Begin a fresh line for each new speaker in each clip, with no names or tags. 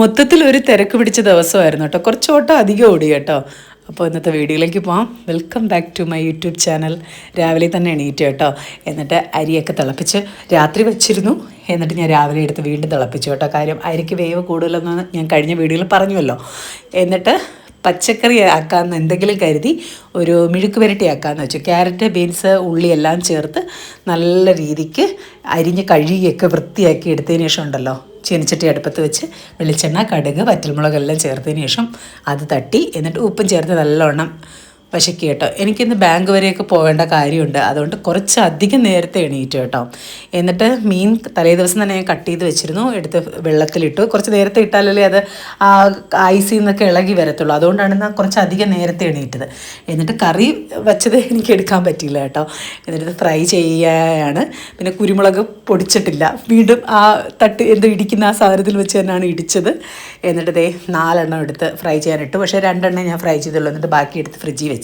മൊത്തത്തിൽ ഒരു തിരക്ക് പിടിച്ച ദിവസമായിരുന്നു കേട്ടോ. കുറച്ച് ഓട്ടം അധികം ഓടി കേട്ടോ. അപ്പോൾ ഇന്നത്തെ വീഡിയോയിലേക്ക് പോകാം welcome back to my YouTube channel രാവിലെ തന്നെ എണീറ്റ് കേട്ടോ. എന്നിട്ട് അരിയൊക്കെ തിളപ്പിച്ച് രാത്രി വെച്ചിരുന്നു. എന്നിട്ട് ഞാൻ രാവിലെ എടുത്ത് വീണ്ടും തിളപ്പിച്ചു കേട്ടോ. കാര്യം അരിക്ക് വേവ് കൂടുതലെന്ന് ഞാൻ കഴിഞ്ഞ വീഡിയോയിൽ പറഞ്ഞുവല്ലോ. എന്നിട്ട് പച്ചക്കറി ആക്കാമെന്ന് എന്തെങ്കിലും കരുതി ഒരു മെഴുക്ക് പുരട്ടി ആക്കാമെന്ന് വെച്ചു. ക്യാരറ്റ് ബീൻസ് ഉള്ളി എല്ലാം ചേർത്ത് നല്ല രീതിക്ക് അരിഞ്ഞ് കഴുകിയൊക്കെ വൃത്തിയാക്കി എടുത്തതിന് ശേഷം ഉണ്ടല്ലോ. ചീനച്ചട്ടി അടുപ്പത്ത് വെച്ച് വെളിച്ചെണ്ണ കടുക് വറ്റൽമുളകെല്ലാം ചേർത്തതിന് ശേഷം അത് തട്ടി. എന്നിട്ട് ഉപ്പും ചേർത്ത് നല്ലവണ്ണം വശക്കി കേട്ടോ എനിക്കിന്ന് ബാങ്ക് വരെയൊക്കെ പോകേണ്ട കാര്യമുണ്ട്. അതുകൊണ്ട് കുറച്ച് അധികം നേരത്തെ എണീറ്റു കേട്ടോ. എന്നിട്ട് മീൻ തലേ ദിവസം തന്നെ ഞാൻ കട്ട് ചെയ്ത് വെച്ചിരുന്നു. എടുത്ത് വെള്ളത്തിലിട്ടു. കുറച്ച് നേരത്തെ ഇട്ടാലല്ലേ അത് ആ ഐസിൽ നിന്നൊക്കെ ഇളകി വരത്തുള്ളൂ. അതുകൊണ്ടാണ് ഞാൻ കുറച്ച് അധികം നേരത്തെ എണീറ്റത്. എന്നിട്ട് കറി വെച്ചത് എനിക്ക് എടുക്കാൻ പറ്റിയില്ല കേട്ടോ. എന്നിട്ട് ഫ്രൈ ചെയ്യുകയാണ് പിന്നെ കുരുമുളക് പൊടിച്ചിട്ടില്ല. വീണ്ടും ആ തട്ട് എന്ത് ഇടിക്കുന്ന ആ സാധനത്തിൽ വെച്ച് തന്നെയാണ് ഇടിച്ചത്. എന്നിട്ട് ദേ നാലെണ്ണം എടുത്ത് ഫ്രൈ ചെയ്യാനിട്ടു. പക്ഷേ രണ്ടെണ്ണം ഞാൻ ഫ്രൈ ചെയ്തുള്ളൂ. എന്നിട്ട് ബാക്കി എടുത്ത് ഫ്രിഡ്ജിൽ വെച്ച്.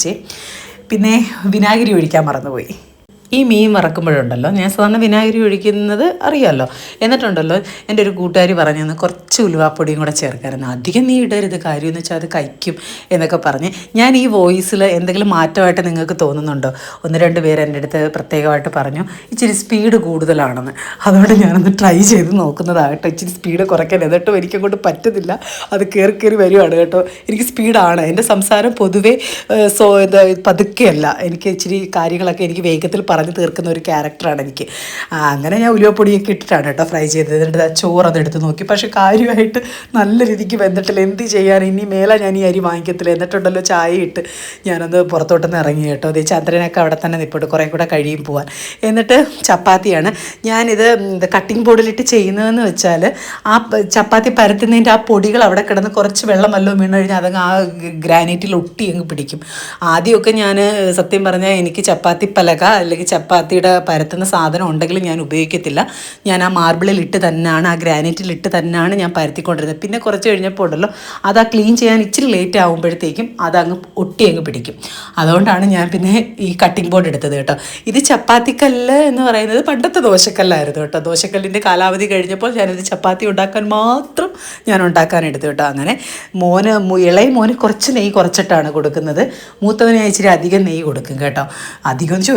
പിന്നെ വിനാഗിരി ഒഴിക്കാൻ മറന്നുപോയി. ഈ മീൻ വറക്കുമ്പോഴുണ്ടല്ലോ. ഞാൻ സാധാരണ വിനാഗിരി ഒഴിക്കുന്നത് അറിയാമല്ലോ എന്നിട്ടുണ്ടല്ലോ എന്റെ ഒരു കൂട്ടുകാരി പറഞ്ഞു തന്നെ കുറച്ച് ഉലുവാപ്പൊടിയും കൂടെ ചേർക്കാമായിരുന്നു അധികം നീ ഇടരുത് കാര്യം എന്ന് വെച്ചാൽ അത് കഴിക്കും എന്നൊക്കെ പറഞ്ഞ് ഞാൻ ഈ വോയിസിൽ എന്തെങ്കിലും മാറ്റമായിട്ട് നിങ്ങൾക്ക് തോന്നുന്നുണ്ടോ? ഒന്ന് രണ്ട് പേര് എന്റെ അടുത്ത് പ്രത്യേകമായിട്ട് പറഞ്ഞു ഇച്ചിരി സ്പീഡ് കൂടുതലാണെന്ന്. അതുകൊണ്ട് ഞാനൊന്ന് ട്രൈ ചെയ്ത് നോക്കുന്നതാകട്ടെ. ഇച്ചിരി സ്പീഡ് കുറയ്ക്കാൻ എന്നിട്ടും എനിക്കങ്ങോട്ട് പറ്റുന്നില്ല. അത് കയറി കയറി വരുവാണ് കേട്ടോ. എനിക്ക് സ്പീഡാണ്. എന്റെ സംസാരം പൊതുവേ സോ പതുക്കെയല്ല. എനിക്ക് ഇച്ചിരി കാര്യങ്ങളൊക്കെ എനിക്ക് വേഗത്തിൽ പറഞ്ഞു തീർക്കുന്ന ഒരു ക്യാരക്ടറാണ് എനിക്ക്. അങ്ങനെ ഞാൻ ഉലുവപ്പൊടിയൊക്കെ ഇട്ടിട്ടാണ് കേട്ടോ ഫ്രൈ ചെയ്തത്. എന്നിട്ട് ചോറ് അത് എടുത്ത് നോക്കി. പക്ഷേ കാര്യമായിട്ട് നല്ല രീതിക്ക് വെന്തിട്ടില്ല. എന്ത് ചെയ്യാൻ? ഇനി മേലെ ഞാൻ ഈ അരി വാങ്ങിക്കത്തില്ല. എന്നിട്ടുണ്ടല്ലോ ചായ ഇട്ട് ഞാനൊന്ന് പുറത്തോട്ടൊന്ന് ഇറങ്ങി കേട്ടോ. അതേ ചന്ദ്രനൊക്കെ അവിടെ തന്നെ നിപ്പോട്ട് കുറേ കൂടെ കഴിയും പോവാൻ. എന്നിട്ട് ചപ്പാത്തിയാണ്. ഞാനിത് കട്ടിംഗ് ബോർഡിലിട്ട് ചെയ്യുന്നതെന്ന് വെച്ചാൽ ആ ചപ്പാത്തി പരത്തുന്നതിന്റെ ആ പൊടികൾ അവിടെ കിടന്ന് കുറച്ച് വെള്ളം വല്ലതും വീണ് കഴിഞ്ഞാൽ അതങ്ങ് ആ ഗ്രാനൈറ്റിൽ ഒട്ടി അങ്ങ് പിടിക്കും. ആദ്യമൊക്കെ ഞാൻ സത്യം പറഞ്ഞാൽ എനിക്ക് ചപ്പാത്തി പലക അല്ലെങ്കിൽ ചപ്പാത്തിയുടെ പരത്തുന്ന സാധനം ഉണ്ടെങ്കിൽ ഞാൻ ഉപയോഗിക്കത്തില്ല. ഞാൻ ആ മാർബിളിൽ ഇട്ട് തന്നെയാണ് ആ ഗ്രാനൈറ്റിൽ ഇട്ട് തന്നെയാണ് ഞാൻ പരത്തിക്കൊണ്ടിരുന്നത്. പിന്നെ കുറച്ച് കഴിഞ്ഞപ്പോൾ ഉണ്ടല്ലോ അത് ആ ക്ലീൻ ചെയ്യാൻ ഇച്ചിരി ലേറ്റ് ആകുമ്പോഴത്തേക്കും അതങ്ങ് ഒട്ടി അങ്ങ് പിടിക്കും. അതുകൊണ്ടാണ് ഞാൻ പിന്നെ ഈ കട്ടിംഗ് ബോർഡ് എടുത്തത് കേട്ടോ. ഇത് ചപ്പാത്തിക്കല്ല് എന്ന് പറയുന്നത് പണ്ടത്തെ ദോശക്കല്ലായിരുന്നു കേട്ടോ. ദോശക്കല്ലിന്റെ കാലാവധി കഴിഞ്ഞപ്പോൾ ഞാനിത് ചപ്പാത്തി ഉണ്ടാക്കാൻ മാത്രം ഞാൻ ഉണ്ടാക്കാൻ എടുത്തു കേട്ടോ. അങ്ങനെ മോന് ഇളയ മോന് കുറച്ച് നെയ്യ് കുറച്ചിട്ടാണ് കൊടുക്കുന്നത്. മൂത്തവനെ ഇച്ചിരി അധികം നെയ്യ് കൊടുക്കും കേട്ടോ. അധികം വെച്ചാൽ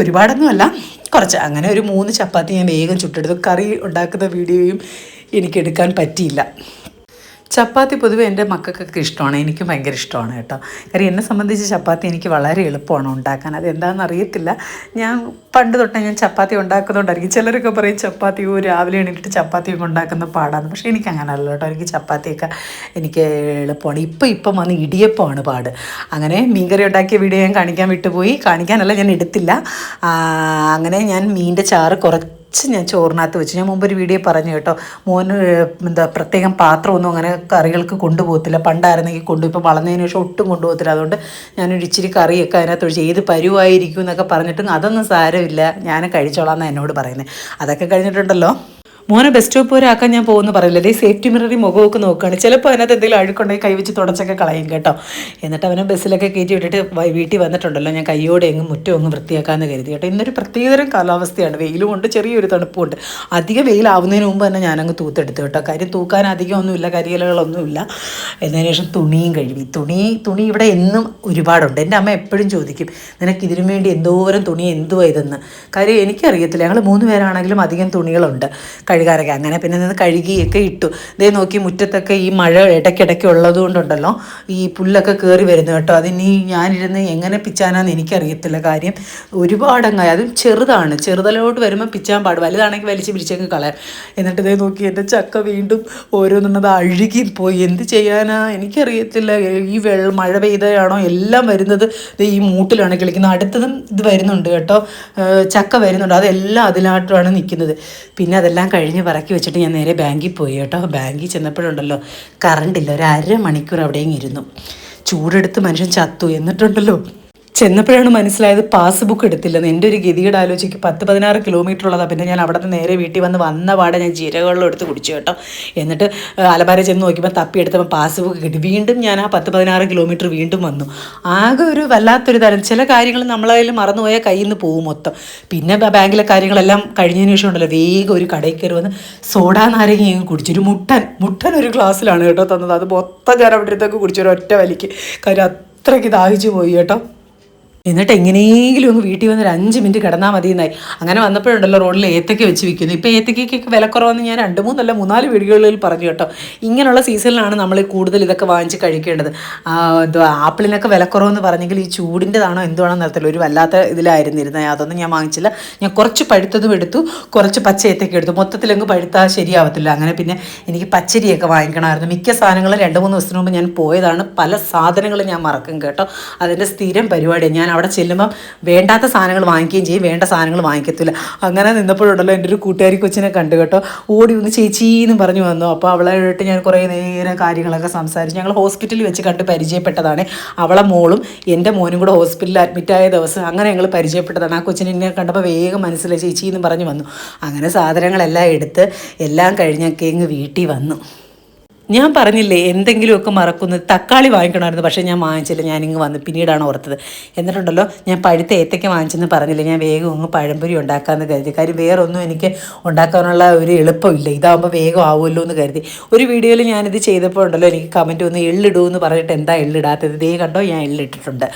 ഒരുപാടൊന്നുമല്ല കുറച്ച് അങ്ങനെ ഒരു മൂന്ന് ചപ്പാത്തി ഞാൻ വേഗം ചുട്ടെടുത്തു. കറി ഉണ്ടാക്കുന്ന വീഡിയോയും എനിക്കെടുക്കാൻ പറ്റിയില്ല. ചപ്പാത്തി പൊതുവേ എന്റെ മക്കൾക്കൊക്കെ ഇഷ്ടമാണ്. എനിക്കും ഭയങ്കര ഇഷ്ടമാണ് കേട്ടോ. കാര്യം എന്നെ സംബന്ധിച്ച് ചപ്പാത്തി എനിക്ക് വളരെ എളുപ്പമാണ് ഉണ്ടാക്കാൻ. അത് എന്താണെന്ന് അറിയത്തില്ല. ഞാൻ പണ്ട് തൊട്ടേ ഞാൻ ചപ്പാത്തി ഉണ്ടാക്കുന്നതുകൊണ്ടായിരിക്കും ചിലരൊക്കെ പറയും ചപ്പാത്തി രാവിലെ എണീറ്റിട്ട് ചപ്പാത്തിയൊക്കെ ഉണ്ടാക്കുന്ന പാടാണ് പക്ഷേ എനിക്ക് അങ്ങനെ അല്ല കേട്ടോ. എനിക്ക് ചപ്പാത്തിയൊക്കെ എനിക്ക് എളുപ്പമാണ്. ഇപ്പം ഇപ്പം വന്ന് ഇടിയപ്പമാണ് പാട്. അങ്ങനെ മീൻകറി ഉണ്ടാക്കിയ വീഡിയോ ഞാൻ കാണിക്കാൻ വിട്ടുപോയി. കാണിക്കാനല്ല ഞാൻ എടുത്തില്ല. അങ്ങനെ ഞാൻ മീന്റെ ചാറ് കുറച്ച് കുറച്ച് ഞാൻ ചോറിനകത്ത് വെച്ചു. ഞാൻ ഒരു വീഡിയോ പറഞ്ഞു കേട്ടോ. മോന് എന്താ പ്രത്യേകം പാത്രമൊന്നും അങ്ങനെ കറികൾക്ക് കൊണ്ടുപോകത്തില്ല. പണ്ടായിരുന്നെങ്കിൽ കൊണ്ടു ഇപ്പോൾ വളർന്നതിന് ശേഷം ഒട്ടും കൊണ്ടുപോകത്തില്ല. അതുകൊണ്ട് ഞാനൊരു ഇച്ചിരി കറിയൊക്കെ അതിനകത്ത് ഒഴിച്ച് ഏത് പരുവായിരിക്കും എന്നൊക്കെ പറഞ്ഞിട്ടും അതൊന്നും സാരമില്ല. ഞാൻ കഴിച്ചോളാം എന്നാണ് എന്നോട് പറയുന്നത് അതൊക്കെ കഴിഞ്ഞിട്ടുണ്ടല്ലോ. മോനെ ബസ് സ്റ്റോപ്പ് വരെ ആക്കാൻ ഞാൻ പോകുന്നു പറയില്ല. ഈ സേഫ്റ്റി മിററി മുഖമൊക്കെ നോക്കുകയാണ്. ചിലപ്പോൾ അതിനകത്ത് എന്തെങ്കിലും അഴുക്കുണ്ടെങ്കിൽ കൈവച്ച് തുടച്ചൊക്കെ കളയും കേട്ടോ. എന്നിട്ട് അവനെ ബസ്സിലൊക്കെ കയറ്റി വിട്ടിട്ട് വീട്ടിൽ വന്നിട്ടുണ്ടല്ലോ. ഞാൻ കൈയോടെ എങ്ങും മുറ്റം അങ്ങ് വൃത്തിയാക്കാമെന്ന് കരുതി കേട്ടോ. ഇന്നൊരു പ്രത്യേകതരം കാലാവസ്ഥയാണ്. വെയിലും ഉണ്ട് ചെറിയൊരു തണുപ്പുണ്ട് അധികം വെയിലാവുന്നതിന് മുമ്പ് തന്നെ ഞാനങ്ങ് തൂത്തെടുത്തു കേട്ടോ. കാര്യം തൂക്കാൻ അധികം ഒന്നുമില്ല കരിയിലകളൊന്നുമില്ല. എന്നതിന് ശേഷം തുണിയും കഴുകി. തുണി തുണി ഇവിടെ എന്നും ഒരുപാടുണ്ട്. എന്റെ അമ്മ എപ്പോഴും ചോദിക്കും നിനക്ക് ഇതിനു വേണ്ടി എന്തോരം തുണി എന്തുവാ ഇതെന്ന്? കാര്യം എനിക്കറിയത്തില്ല. ഞങ്ങൾ മൂന്ന് പേരാണെങ്കിലും അധികം തുണികളുണ്ട്. കഴുകാനൊക്കെ അങ്ങനെ പിന്നെ നിന്ന് കഴുകിയൊക്കെ ഇട്ടു. ഇതേ നോക്കി മുറ്റത്തൊക്കെ ഈ മഴ ഇടയ്ക്കിടയ്ക്ക് ഉള്ളതുകൊണ്ടുണ്ടല്ലോ ഈ പുല്ലൊക്കെ കയറി വരുന്നു കേട്ടോ. അതിനി ഞാനിരുന്ന് എങ്ങനെ പിച്ചാനാന്ന് എനിക്കറിയത്തില്ല കാര്യം. ഒരുപാടങ്ങായി അതും ചെറുതാണ്. ചെറുതലോട്ട് വരുമ്പോൾ പിച്ചാൻ പാട്. വലുതാണെങ്കിൽ വലിച്ച് പിരിച്ചങ്ങ് കളയാം. എന്നിട്ട് ഇതേ നോക്കി എന്റെ ചക്ക വീണ്ടും ഓരോന്നുള്ളത് അഴുകി പോയി. എന്ത് ചെയ്യാനാ? എനിക്കറിയത്തില്ല. ഈ വെള്ളം മഴ പെയ്തയാണോ എല്ലാം വരുന്നത്? ഈ മൂട്ടിലാണ് കിളിക്കുന്നത്. അടുത്തതും ഇത് വരുന്നുണ്ട് കേട്ടോ. ചക്ക വരുന്നുണ്ട്. അതെല്ലാം അതിലാട്ടാണ് നിൽക്കുന്നത്. പിന്നെ അതെല്ലാം കഴിഞ്ഞ് പറക്കി വെച്ചിട്ട് ഞാൻ നേരെ ബാങ്കിൽ പോയി കേട്ടോ. ബാങ്കിൽ ചെന്നപ്പോഴുണ്ടല്ലോ കറണ്ടില്ല ഒരു അരമണിക്കൂർ അവിടെയും ഇരുന്നു. ചൂടെടുത്ത് മനുഷ്യൻ ചത്തു. എന്നിട്ടുണ്ടല്ലോ ചെന്നപ്പോഴാണ് മനസ്സിലായത് പാസ് ബുക്ക് എടുത്തില്ലെന്ന്. എന്റെ ഒരു ഗതിയുടെ ആലോചിക്ക്. പത്ത് പതിനാറ് കിലോമീറ്റർ ഉള്ളതാണ് പിന്നെ ഞാൻ അവിടെ നിന്ന് നേരെ വീട്ടിൽ വന്ന് വന്ന പാടെ ഞാൻ ജീരകവെള്ളം എടുത്ത് കുടിച്ചു കേട്ടോ. എന്നിട്ട് അലബാര ചെന്ന് നോക്കിയപ്പോൾ തപ്പി എടുത്തപ്പോൾ പാസ് ബുക്ക് കിട്ടി. വീണ്ടും ഞാൻ ആ പത്ത് പതിനാറ് കിലോമീറ്റർ വീണ്ടും വന്നു. ആകെ ഒരു വല്ലാത്തൊരു തരം. ചില കാര്യങ്ങൾ നമ്മളതിൽ മറന്നുപോയാൽ കയ്യിൽ നിന്ന് പോകും മൊത്തം. പിന്നെ ബാങ്കിലെ കാര്യങ്ങളെല്ലാം കഴിഞ്ഞതിന് ശേഷം ഉണ്ടല്ലോ വേഗം ഒരു കടയിൽ കയറി വന്ന് സോഡാ നാരങ്ങയും കുടിച്ചു. ഒരു മുട്ടൻ മുട്ടൻ ഒരു ഗ്ലാസ്സിലാണ് കേട്ടോ തന്നത്. അത് മൊത്തം ഞാൻ അവിടെ അടുത്തൊക്കെ കുടിച്ചു. ഒരു ഒറ്റ വലിക്ക്. കാര്യം അത്രയ്ക്ക് ദാഹിച്ചു പോയി കേട്ടോ. എന്നിട്ട് എങ്ങനെയെങ്കിലും ഒന്ന് വീട്ടിൽ വന്ന് ഒരു അഞ്ച് മിനിറ്റ് കിടന്നാൽ മതി എന്നായി അങ്ങനെ വന്നപ്പോഴുണ്ടല്ലോ റോഡിൽ ഏത്തക്ക വെച്ച് വിൽക്കുന്നു ഇപ്പോൾ ഏത്തക്കയ്ക്കൊക്കെ വിലക്കുറവെന്ന് ഞാൻ രണ്ട് മൂന്നല്ല മൂന്നാൽ വീടുകളിൽ പറഞ്ഞു കേട്ടോ. ഇങ്ങനെയുള്ള സീസണിലാണ് നമ്മൾ കൂടുതൽ ഇതൊക്കെ വാങ്ങിച്ച് കഴിക്കേണ്ടത്. ആ, എന്തുവാ ആപ്പിളിനൊക്കെ വിലക്കുറവെന്ന് പറഞ്ഞെങ്കിൽ ഈ ചൂടിന്റെതാണോ എന്തുവാണെന്ന് അറിയത്തില്ല. ഒരു വല്ലാത്ത ഇതിലായിരുന്നിരുന്നത്. അതൊന്നും ഞാൻ വാങ്ങിച്ചില്ല. ഞാൻ കുറച്ച് പഴുത്തതും എടുത്തു. കുറച്ച് പച്ച ഏത്തക്ക എടുത്തു. മൊത്തത്തിലങ്ങ് പഴുത്താൽ ശരിയാവത്തില്ല. അങ്ങനെ പിന്നെ എനിക്ക് പച്ചരിയൊക്കെ വാങ്ങിക്കണമായിരുന്നു. മിക്ക സാധനങ്ങളും രണ്ട് മൂന്ന് ദിവസത്തിന് മുമ്പ് ഞാൻ പോയതാണ്. പല സാധനങ്ങളും ഞാൻ മറക്കും കേട്ടോ. അതിന്റെ സ്ഥിരം പരിപാടിയാണ്. ഞാൻ അവിടെ ചെല്ലുമ്പം വേണ്ടാത്ത സാധനങ്ങൾ വാങ്ങിക്കുകയും ചെയ്യും വേണ്ട സാധനങ്ങൾ വാങ്ങിക്കത്തില്ല. അങ്ങനെ നിന്നപ്പോഴുണ്ടല്ലോ എന്റെ ഒരു കൂട്ടുകാരി കൊച്ചിനെ കണ്ടു കേട്ടോ. ഓടി ഒന്ന് ചേച്ചീന്നും പറഞ്ഞു വന്നു. അപ്പോൾ അവളായിട്ട് ഞാൻ കുറേ നേരം കാര്യങ്ങളൊക്കെ സംസാരിച്ചു. ഞങ്ങൾ ഹോസ്പിറ്റലിൽ വെച്ച് കണ്ട് പരിചയപ്പെട്ടതാണ് അവളെ മോളും എന്റെ മോനും കൂടെ ഹോസ്പിറ്റലിൽ അഡ്മിറ്റായ ദിവസം അങ്ങനെ ഞങ്ങൾ പരിചയപ്പെട്ടതാണ്. ആ കൊച്ചിനെ എന്നെ കണ്ടപ്പോൾ വേഗം മനസ്സിലായി. ചേച്ചി എന്ന് പറഞ്ഞു വന്നു. അങ്ങനെ സാധനങ്ങളെല്ലാം എടുത്ത് എല്ലാം കഴിഞ്ഞൊക്കെ ഇങ്ങ് വീട്ടിൽ വന്നു. ഞാൻ പറഞ്ഞില്ലേ എന്തെങ്കിലുമൊക്കെ മറക്കുന്നത് തക്കാളി വാങ്ങിക്കണമായിരുന്നു പക്ഷേ ഞാൻ വാങ്ങിച്ചില്ല ഞാനിങ്ങ് വന്ന് പിന്നീടാണ് ഓർത്തത്. എന്നിട്ടുണ്ടല്ലോ ഞാൻ പഴുത്ത ഏത്തയ്ക്ക് വാങ്ങിച്ചെന്ന് പറഞ്ഞില്ല ഞാൻ വേഗം അങ്ങ് പഴംപൊരി ഉണ്ടാക്കാമെന്ന് കരുതി. കാര്യം വേറെ ഒന്നും എനിക്ക് ഉണ്ടാക്കാനുള്ള ഒരു എളുപ്പമില്ല ഇതാകുമ്പോൾ വേഗം ആവുമല്ലോ എന്ന് കരുതി. ഒരു വീഡിയോയിൽ ഞാനിത് ചെയ്തപ്പോൾ ഉണ്ടല്ലോ എനിക്ക് കമന്റ് ഒന്ന് എള്ളിടൂ എന്ന് പറഞ്ഞിട്ട് എന്താ എള്ളിടാത്തത്? ദേ കണ്ടോ ഞാൻ എള്ളിട്ടിട്ടുണ്ട്.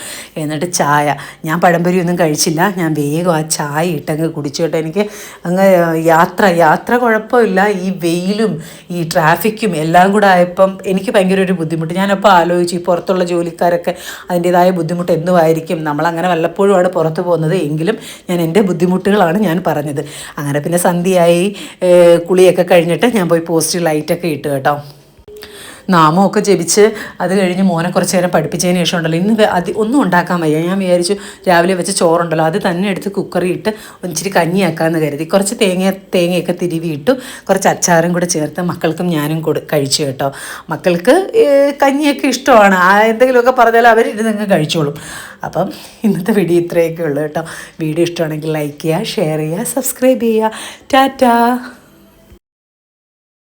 എന്നിട്ട് ചായ. ഞാൻ പഴംപൊരി ഒന്നും കഴിച്ചില്ല ഞാൻ വേഗം ആ ചായ ഇട്ടങ്ങ് കുടിച്ചോട്ടെ എനിക്ക് അങ്ങ് യാത്ര യാത്ര കുഴപ്പമില്ല. ഈ വെയിലും ഈ ട്രാഫിക്കും എല്ലാം കൂടെ ആയപ്പം എനിക്ക് ഭയങ്കര ഒരു ബുദ്ധിമുട്ട്. ഞാനപ്പോൾ ആലോചിച്ച് ഈ പുറത്തുള്ള ജോലിക്കാരൊക്കെ അതിന്റേതായ ബുദ്ധിമുട്ട് എന്തുമായിരിക്കും നമ്മളങ്ങനെ അവിടെ പുറത്ത് പോകുന്നത് എങ്കിലും ഞാൻ എന്റെ ബുദ്ധിമുട്ടുകളാണ് ഞാൻ പറഞ്ഞത്. അങ്ങനെ പിന്നെ സന്ധ്യയായി കുളിയൊക്കെ കഴിഞ്ഞിട്ട് ഞാൻ പോയി പോസ്റ്റ് ലൈറ്റൊക്കെ ഇട്ട് കേട്ടോ. നാമമൊക്കെ ജപിച്ച് അത് കഴിഞ്ഞ് മോനെ കുറച്ച് നേരം പഠിപ്പിച്ചതിന് ശേഷം ഉണ്ടല്ലോ ഇന്ന് അത് ഒന്നും ഉണ്ടാക്കാൻ വയ്യ. ഞാൻ വിചാരിച്ചു രാവിലെ വെച്ച് ചോറുണ്ടല്ലോ അത് തന്നെ എടുത്ത് കുക്കറി ഇട്ട് ഇച്ചിരി കഞ്ഞിയാക്കാമെന്ന് കരുതി. കുറച്ച് തേങ്ങ തേങ്ങയൊക്കെ തിരുവി ഇട്ടു. കുറച്ച് അച്ചാറും കൂടെ ചേർത്ത് മക്കൾക്കും ഞാനും കൊടു കഴിച്ചു കേട്ടോ. മക്കൾക്ക് കഞ്ഞിയൊക്കെ ഇഷ്ടമാണ്. ആ എന്തെങ്കിലുമൊക്കെ പറഞ്ഞാൽ അവരിരുന്നങ്ങ് കഴിച്ചോളും. അപ്പം ഇന്നത്തെ വീഡിയോ ഇത്രയൊക്കെ ഉള്ളൂ കേട്ടോ. വീഡിയോ ഇഷ്ടമാണെങ്കിൽ ലൈക്ക് ചെയ്യുക ഷെയർ ചെയ്യുക സബ്സ്ക്രൈബ് ചെയ്യുക. ടാറ്റാ!